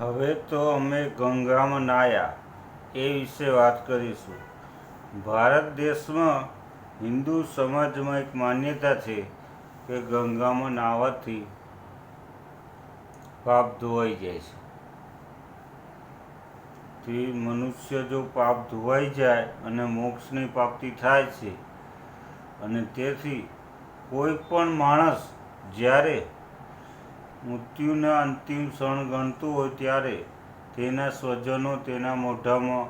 હવે તો અમે ગંગામાં નાહ્યા એ વિશે વાત કરીશું. ભારત દેશમાં હિન્દુ સમાજમાં એક માન્યતા છે કે ગંગામાં નાહવાથી પાપ ધોવાઈ જાય છે. તે મનુષ્ય જો પાપ ધોવાઈ જાય અને મોક્ષની પ્રાપ્તિ થાય છે, અને તેથી કોઈ પણ માણસ જ્યારે મૃત્યુના અંતિમ ક્ષણ ગણતું હોય ત્યારે તેના સ્વજનો તેના મોઢામાં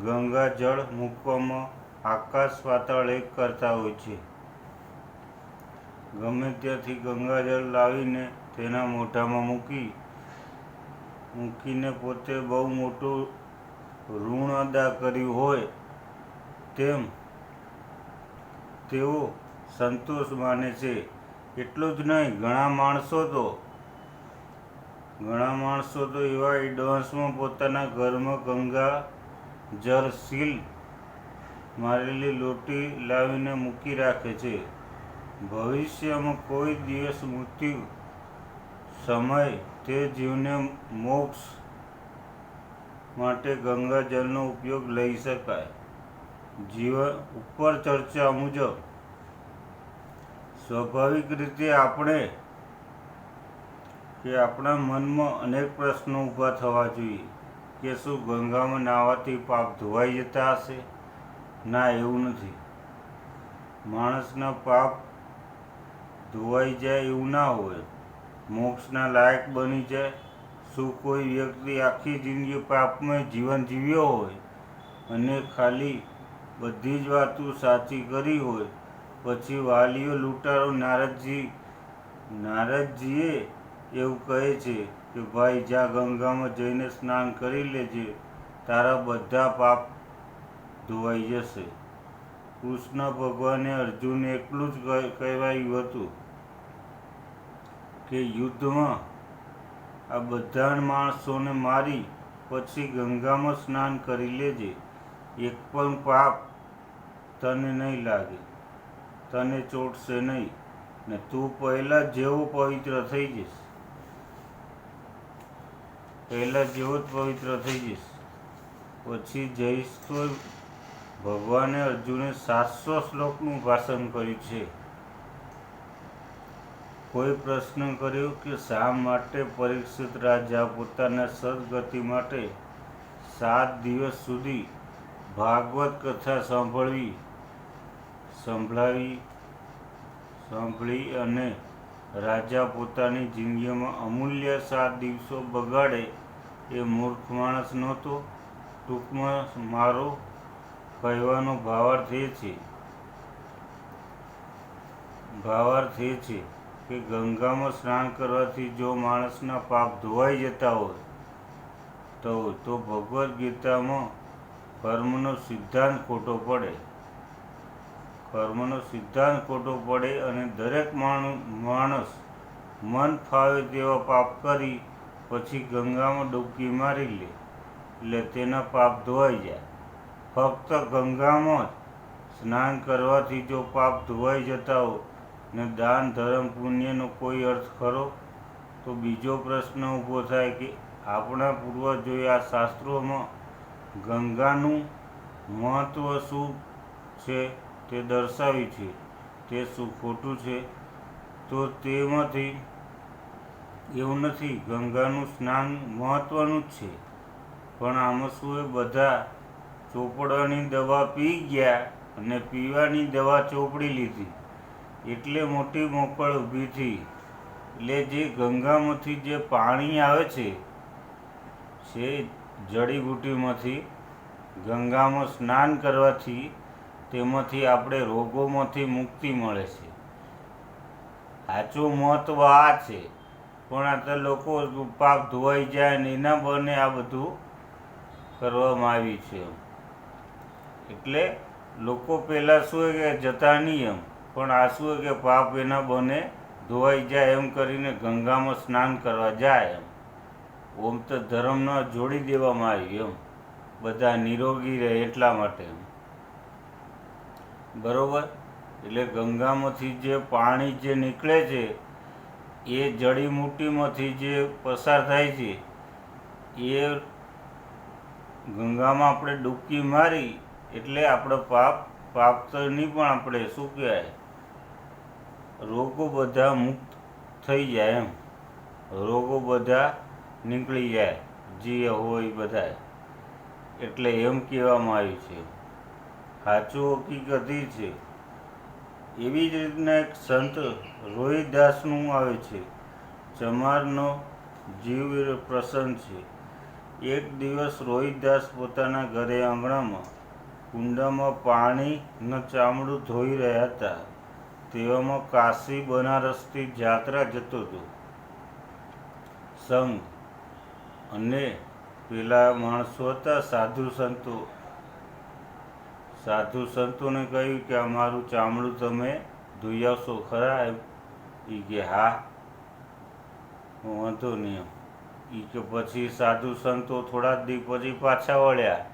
ગંગાજળ મૂકવામાં આકાશ પાતાળ એક કરતા હોય છે. ગમે ત્યાંથી ગંગાજળ લાવીને તેના મોઢામાં મૂકી, મૂકીને પોતે બહુ મોટું ઋણ અદા કર્યું હોય તેમ તેઓ સંતોષ માને છે. એટલું જ નહીં, ઘણા માણસો તો ઘણા માણસો તો એવા એડવાન્સમાં પોતાના ઘરમાં ગંગા, જળ સીલ મારેલી લોટી લાવીને મૂકી રાખે છે. ભવિષ્યમાં કોઈ દિવસ મૃત્યુ સમય તે જીવને મોક્ષ માટે ગંગા જળનો ઉપયોગ લઈ શકાય. જીવન ઉપર ચર્ચા મુજબ, સ્વાભાવિક રીતે આપણે કે આપણા મનમાં અનેક પ્રશ્નો ઊભા થવા જોઈએ. કે શું ગંગામાં નાહવાથી પાપ ધોવાઈ જતા હશે? ના, એવું નથી. માણસના પાપ ધોવાઈ જાય એવું ના હોય. મોક્ષના લાયક બની જાય. શું કોઈ વ્યક્તિ આખી જિંદગી પાપમય જીવન જીવ્યો હોય? અને ખાલી બધી જ વાતો સાચી કરી હોય. પછી વાલીઓ, લૂંટારો, નારદજી, નારદજીએ એવું કહે છે કે, ભાઈ જ્યાં ગંગામાં જઈને સ્નાન કરી લેજે. તારા બધા પાપ ધોવાઈ જશે. કૃષ્ણ ભગવાને અર્જુનને એટલું જ કહેવાયું હતું કે, યુદ્ધમાં આ બધા માણસોને મારી, પછી ગંગામાં સ્નાન કરી લેજે. એક પણ પાપ તને નહીં લાગે. તને ચોટશે નહીં. ને તું પહેલાં જેવો પવિત્ર થઈ જઈશ. પહેલાં જેવો જ પવિત્ર થઈ જઈશ. પછી જઈશ તો ભગવાને અર્જુને સાતસો શ્લોકનું ભાષણ કર્યું છે. કોઈ પ્રશ્ન કર્યો કે શા માટે પરીક્ષિત રાજા પોતાના સદગતિ માટે સાત દિવસ સુધી ભાગવત કથા સાંભળવી, સંભળાવી, સાંભળી અને રાજા પોતાની જિંદગીમાં અમૂલ્ય સાત દિવસો બગાડે એ મૂર્ખ માણસ નહોતો. ટૂંકમાં મારો કહેવાનો ભાવાર્થ એ છે. ભાવાર્થ એ છે કે ગંગામાં સ્નાન કરવાથી જો માણસના પાપ ધોવાઈ જતા હોય તો તો ભગવદ્ ગીતામાં કર્મનો સિદ્ધાંત ખોટો પડે. કર્મનો સિદ્ધાંત ખોટો પડે અને દરેક માણસ માણસ મન ફાવે તેવા પાપ કરી, પછી ગંગામાં ડૂબકી મારી લે. એટલે તેના પાપ ધોવાઈ જાય. ફક્ત ગંગામાં જ સ્નાન કરવાથી જો પાપ ધોવાઈ જતા હો ને દાન, ધર્મ, પુણ્યનો કોઈ અર્થ ખરો? તો બીજો પ્રશ્ન ઊભો થાય કે આપણા પૂર્વજોએ આ શાસ્ત્રોમાં ગંગાનું મહત્ત્વ શું છે? તે દર્શાવી છે. તે શું ખોટું છે? તો તેમાંથી એવું નથી, ગંગાનું સ્નાન મહત્ત્વનું જ છે. પણ આમાં શું એ બધા ચોપડવાની દવા પી ગયા અને પીવાની દવા ચોપડી લીધી. એટલે મોટી મોકળ ઊભી થઈ. એટલે જે ગંગામાંથી જે પાણી આવે છે છે જડીબુટીમાંથી ગંગામાં સ્નાન કરવાથી તેમાંથી આપણે રોગોમાંથી મુક્તિ મળે છે. સાચું મહત્વ આ છે. પણ આ તો લોકો પાપ ધોવાઈ જાય ને એના બને આ બધું કરવામાં આવ્યું છે એટલે લોકો પહેલાં શું કે જતા નહીં એમ, પણ આ શું કે પાપ એના બને ધોવાઈ જાય એમ કરીને ગંગામાં સ્નાન કરવા જાય એમ. ઓમ તો ધર્મનો જોડી દેવામાં આવ્યું એમ. બધા નિરોગી રહે એટલા માટે બરોબર? એટલે ગંગામાંથી જે પાણી જે નીકળે છે, એ જડીમૂટીમાંથી જે પસાર થાય છે, એ ગંગામાં આપણે ડૂબકી મારી, એટલે આપણે પાપ પાપ તો નહીં પણ આપણે શું કહેવાય? રોગો બધા મુક્ત થઈ જાય એમ. રોગો બધા નીકળી જાય જે હોય બધા એટલે એમ કહેવામાં આવ્યું છે. સાચું હકીકત છે. એવી જ રીતના એક સંત રોહિદાસનું આવે છે. ચમારનો જીવ પ્રસન્ન છે. એક દિવસ રોહિતદાસ પોતાના ઘરે આંગણામાં કુંડામાં પાણીનું ચામડું ધોઈ રહ્યા હતા. તેવામાં કાશી બનારસથી જાત્રા જતો હતો. સંઘ અને પેલા માણસો હતા સાધુ સંતો સાધુ સંતોને કહ્યું કે અમારું ચામડું તમે ધોઈ આવશો ખરા એ કે, હા. વાંધો નહીં એ કે, પછી સાધુ સંતો થોડા દી પછી પાછા વળ્યા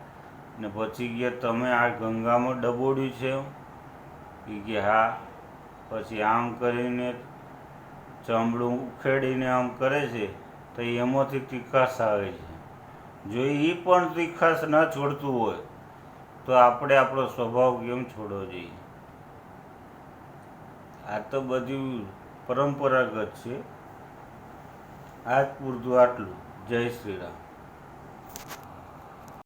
ને પછી કે તમે આ ગંગામાં ડબોડ્યું છે? ઈ કે, હા. પછી આમ કરીને ચામડું ઉખેડીને આમ કરે છે તો એમાંથી તીખાશ આવે છે. જો એ પણ તીખાશ ન છોડતું હોય તો આપણે આપણો સ્વભાવ કેમ છોડવો જોઈએ? આ તો બધું પરંપરાગત છે. આજ પૂરતું આટલું. જય શ્રી રામ.